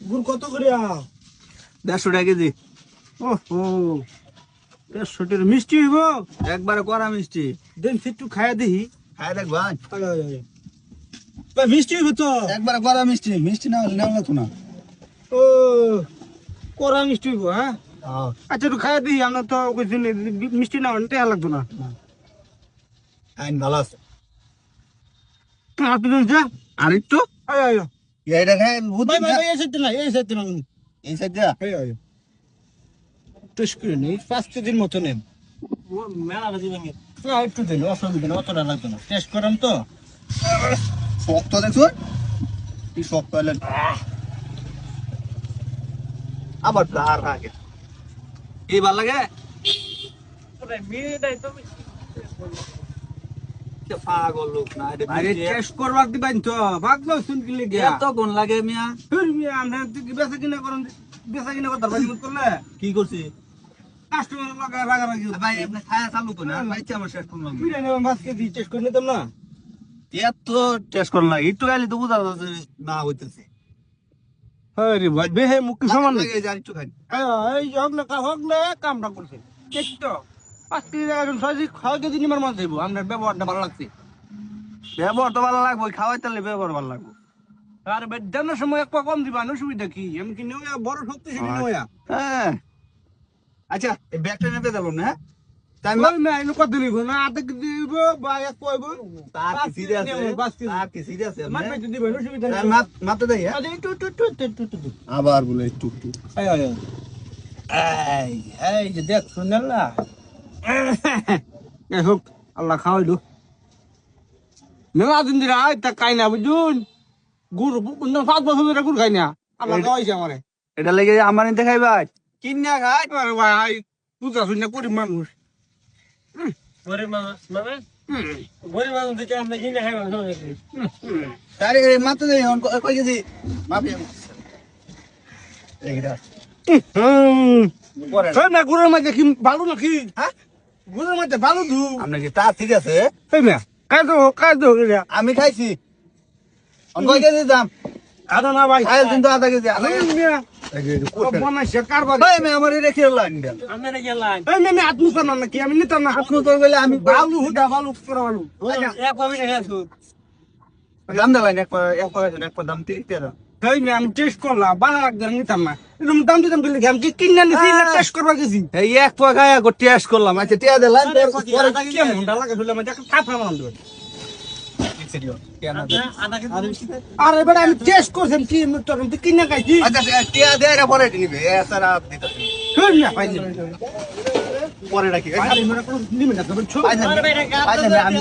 গুড় কত করে দেড়শো টাকা কেজি ও দেড়শো মিষ্টি একবারে মিষ্টি দেন দেখ ভাই মিষ্টি তো একবারে মিষ্টি মিষ্টি না হলে না ও মিষ্টি হ্যাঁ আচ্ছা আমরা তো মিষ্টি না হলে লাগতো না আইন ভালো আছে আপনি যা আর একটু আয় আয় এটা খাই বুঝি ভাই ভাই এই সাইডে না এই সাইডে না এই সাইডটা আয় আয় টেস্ট করে নিই পাঁচ কেজির মতো নেন মেলা বাজি ভেঙে একটু দিন অসুবিধা নেই অতটা লাগতো না টেস্ট করাম তো শক্ত দেখছ কি শক্ত হলেন আবার তার আগে এই ভালো লাগে এটা পাগল লোক না এটা আরে মিষ্টি। টেস্ট করবার দিবেন তো ভাগলো শুন কি লেগে এত গুণ লাগে মিয়া। ফির মিয়া আমরা কি বেচা কিনা করেন বেচা কিনা করতে পারি করলে? কি করছি? কাস্টমার লাগায় রাগারাগি ভাই আপনি খায়া চালু তো না ভাই আমার শেষ করলাম। বিরিয়ানি নেবেন পাঁচ কেজি টেস্ট করে নিতাম না। এত টেস্ট করলাম লাগে একটু খাইলে তো বুঝা যাচ্ছে না হইতেছে। আরে ভাই বেহে মুখ সমান লাগে যে একটু খাই এই হোক না কা হোক না কামটা করছে। ঠিক তো। পাঁচ কেজি ছয় ছয় কেজি নিবার মাছ দেবো আপনার ব্যবহারটা ভালো লাগছে। ব্যবহার তো ভালো লাগবে খাওয়াই তাহলে ব্যবহার ভালো লাগবে। আর সময় এক পা কম দিবা অসুবিধা কি? আমি কি নেওয়া বড় শক্তিশালী নেওয়া? হ্যাঁ। আচ্ছা এই ব্যাগটা না হ্যাঁ? হ্যাঁ? আবার বলে একটু একটু আয় আয় আয় এই। যে দেখ শুনলেন না? এই হোক আল্লাহ খাওয়াইলো। মেলা দিন আয় তা খাই না বুঝুন? গুড় পাঁচ বছর ধরে গুড় খাই না। আল্লাহ খাওয়াইছে আমারে। এটা লেগে আমার নিতে খাইবা? কিনা খাই? ভাই পূজা শুনে করি মানুষ। মানে? খাই ভালো নাকি? হ্যাঁ? গুড়ের মধ্যে ভালো ধু আপনি কি তা ঠিক আছে? এই না কাজ দো কাজ দো আমি খাইছি। অন কয় কেজি দাম? আদা না ভাই। খাইল কিন্তু আধা কেজি কেজি। মিয়া, আমি এই মেয়ে মেয়ে আত্মুতা না নাকি আমি নিতাম না আপনি তো গেলে আমি ভালো হুদা ভালো করে ভালো এক পাবি না গেছো। দাম দিলাম এক পা এক পা এক পা দাম তিরিশ টাকা এই মেয়ে আমি টেস্ট করলাম বানা লাগবে নিতাম না এরকম দাম দিতাম বলে আমি কি কিনে নিছি না টেস্ট করবা গেছি এই এক পা খায়া টেস্ট করলাম আচ্ছা টিয়া দিলাম পরে কেমন ডা লাগে একটা কেজি আমি টেস্ট করছিলাম কি তোর তুই কিনে খাইছি আচ্ছা টিয়া দেয় পরে নিবে এ সারা দিতেছি শুন না পাইছি পরে রাখি আরে মেরে কোনো নিমে না তবে ছো আমি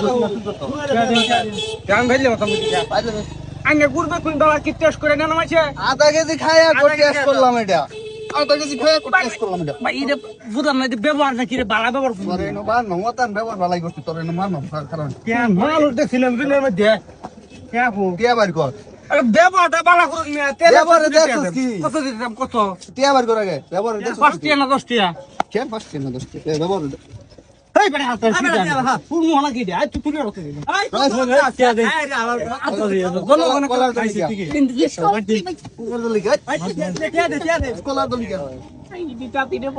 গান ভাইলে কথা বলি আঙ্গে গুরবে কোন দলা কি টেস্ট করে না নামাইছে? আধা কেজি খায়া গো টেস্ট করলাম এটা? আধা কেজি খায়া গো টেস্ট করলাম এটা? ভাই এটা বুঝাম না ব্যবহার না কি রে বালা ব্যবহার তোর এনো বার নমতান ব্যবহার ভালাই করছিস তোর এনো মান কারণ? কেন মানুষ দেখছিলাম দিনের মধ্যে? কেন টিয়া বার কর। আরে ব্যবহারটা বালা করুন না ব্যবহারে দেখছিস কি? কত দিতাম কত? টিয়া বার কর আগে ব্যবহার পাঁচ টিয়া না দশ টিয়া কেন পাঁচ কেন দশ টিয়া ব্যবহার এই বেটা হাতে ফুল মোহনা কি দে আই তুই তুলে রাখতে দিবি জনগণে কলার দলি খাইছে গিয়া। ঠিকই কুকুর দলি গাছ কলার দলি গা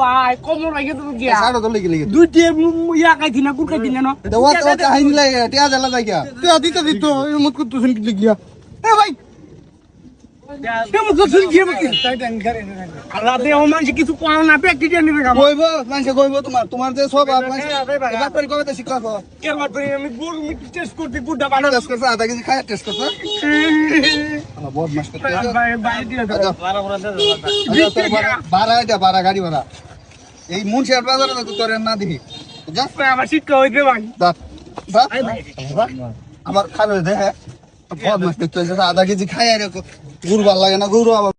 ভাই কমর লাগে তুমি গিয়া। সাড়ে দলি গেলি দুই টিয়া ইয়া খাইছি না গুড় খাইছি না। এটা তো কাহিনী লাগে টিয়া দেলা যায় গিয়া। টিয়া দিতে কিছু কোন না পেটি টিয়া নিবে খাব কইব মানুষে কইব তোমার তোমার যে সব মানুষ এবার করে কবে শিক্ষা কর কেমন করে আমি গুড় মিটি টেস্ট করতে গুড়টা বানা টেস্ট করছ আধা কেজি খায় টেস্ট করছ আমার বহুত মাস করতে আছে। ভাই ভাই দিয়ে দাও আচ্ছা, আচ্ছা, তোর ভাড়া- ভাড়া এটা ভাড়া গাড়ি ভাড়া এই মুন্সিয়ার বাজারে তো তোর না দিবি আমার শিক্ষা হইতে ভাই আমার দেখে আধা কেজি খায় আর গুড় ভালো লাগে না গুড় আবার